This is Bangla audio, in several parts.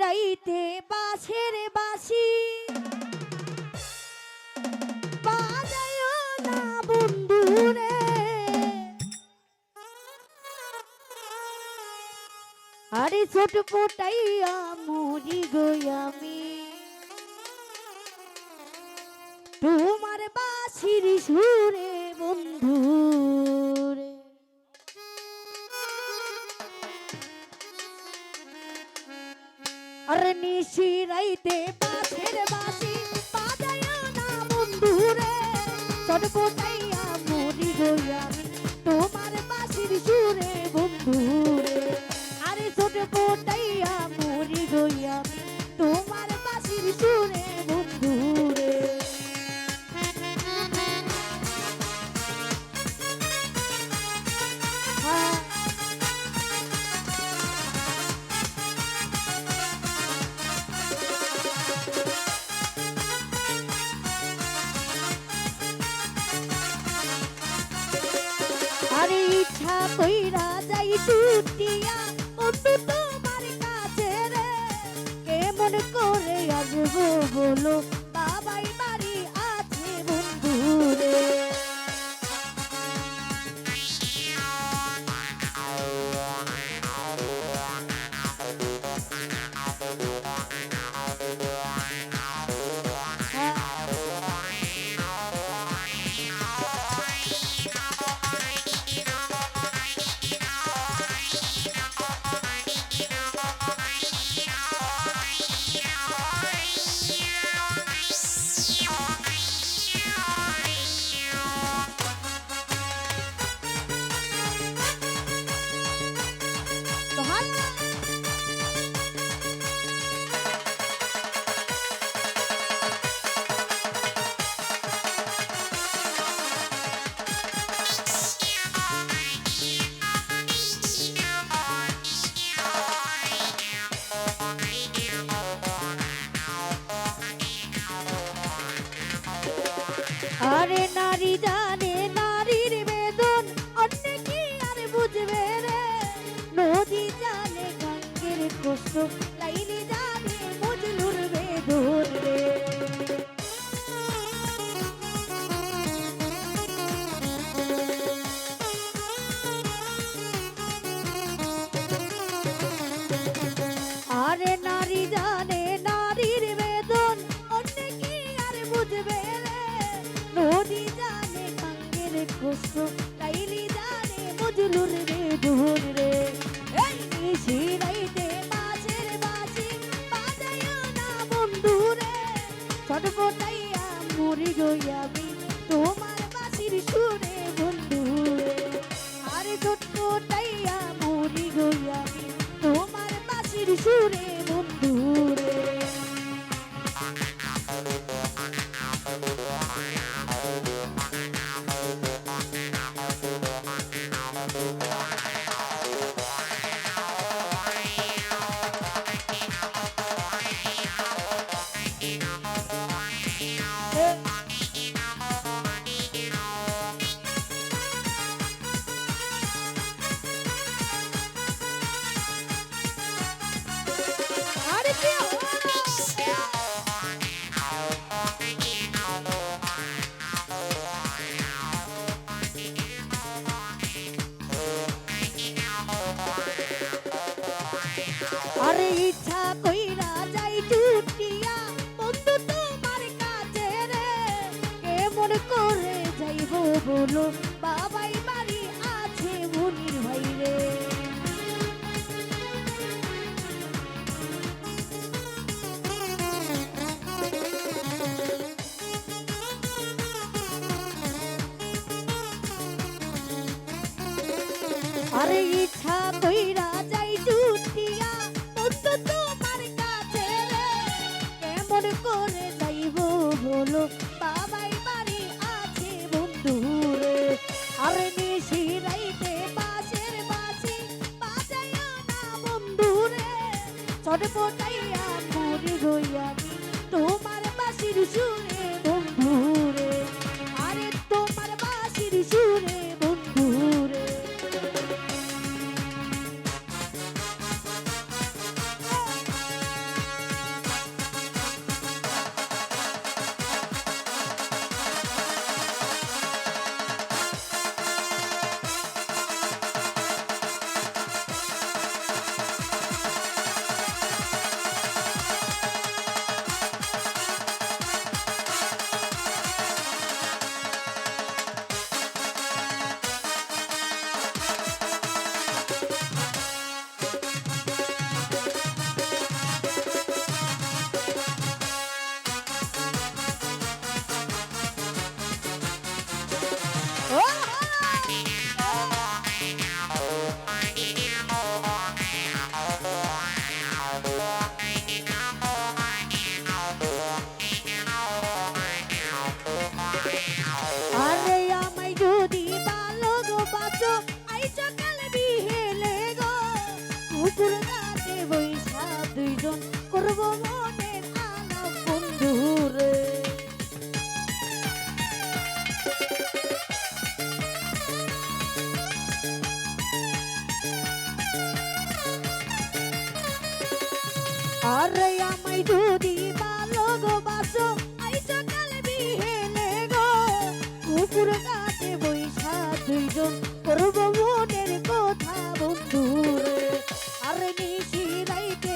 রাইতে বাসের বাসি বন্ধু রে আরে ছোট পোটাইয়া মরি গই আমি। তোমার বাসির সুরে বন্ধু আর নিশি রাইতে বাসের বাসি বাজায় না বন্ধু রে ছোট পোটাইয়া মরি আমি তোমার বাসির সুরে আরে ইচ্ছা কইরা যাই ছুটিয়া। বন্ধু তোমার কাছে রে কেমন করে আসব বলো আরে নারী জানে নারীর বেদন অন্য কি আর বুঝবে রে নদী জানে গঙ্গের কষ্ট লাইলি জানে মজলুর বেদন রে আরে নারী জানে তোমার বাসির সুরে বন্ধু রে। আরে ছটফটাইয়া মরি গই আমি তোমার বাসির সুরে বন্ধু কেমন করে যাইব বলো। বাবাই বাড়ি আছে মনির ভাই আরে ইচ্ছা কইরা যাই ছটপটাইয়া মরি গই আমি তোমার বাসির সুরে আরে আমায় যদি ভালো গো বাসো আইসা কালে বিহেলে গো কুকুর কাছে বৈশা দুইজন, করব মনের কথা বন্ধুরে। আরে নিশি রাইতে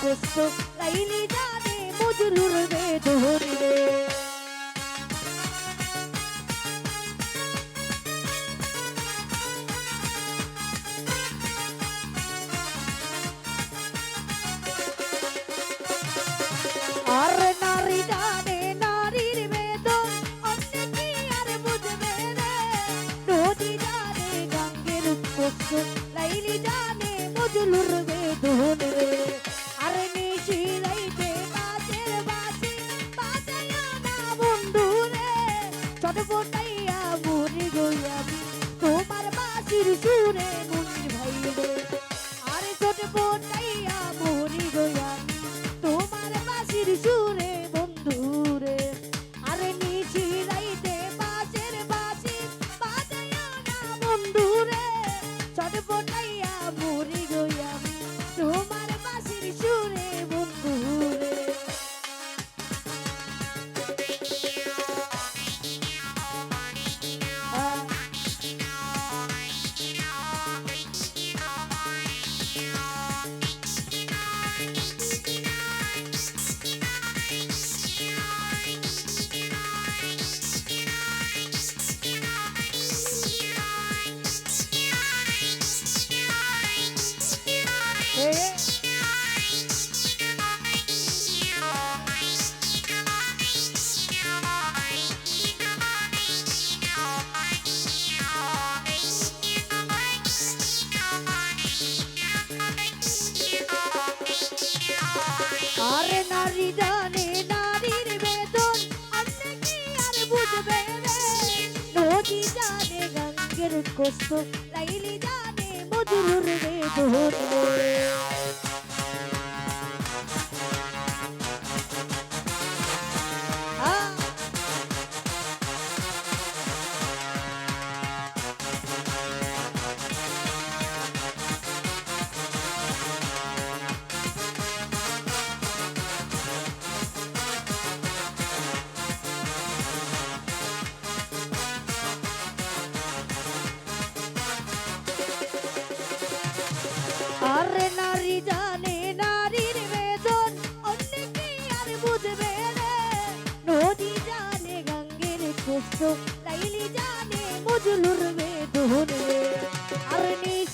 কষ্ট কাইলি জানে মজরুর বেদহরিলে আর সর্বটাইয়া মরে গই আমি তোমার বাসির সুরে করে আরে নারী জানে নারীর বেদন অন্য কি আর গঙ্গের কষ্ট, লাইলি জানে মধুর বেদন। আরে নারী জানে নারীর বেদন অন্যকে আর বুঝবে নদী জানে গঙ্গের কষ্ট তাইলি জানে মজলুর বেদন আর নিজ